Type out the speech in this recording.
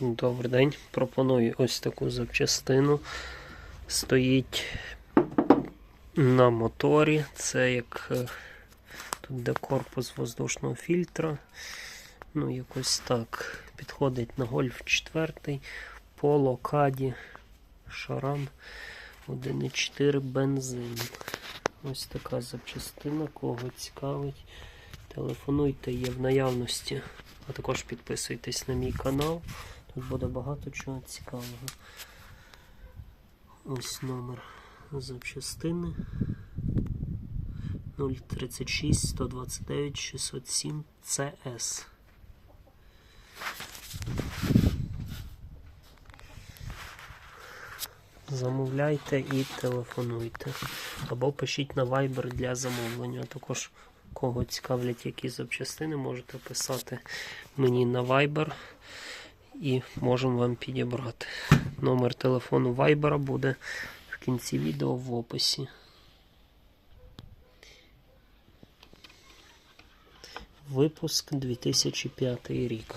Добрий день. Пропоную ось таку запчастину. Стоїть на моторі. Це як е, тут де корпус воздушного фільтра. Ну, якось так. Підходить на гольф 4, поло, каді, шаран 1,4 бензин. Ось така запчастина, кого цікавить. Телефонуйте, є в наявності. А також підписуйтесь на мій канал. Тут буде багато чого цікавого. Ось номер запчастини 036 129 607 CS. Замовляйте і телефонуйте. Або пишіть на Viber для замовлення. Також кого цікавлять які запчастини, можете писати мені на Viber і можемо вам підібрати. Номер телефону Viber буде в кінці відео в описі. Випуск 2005 рік.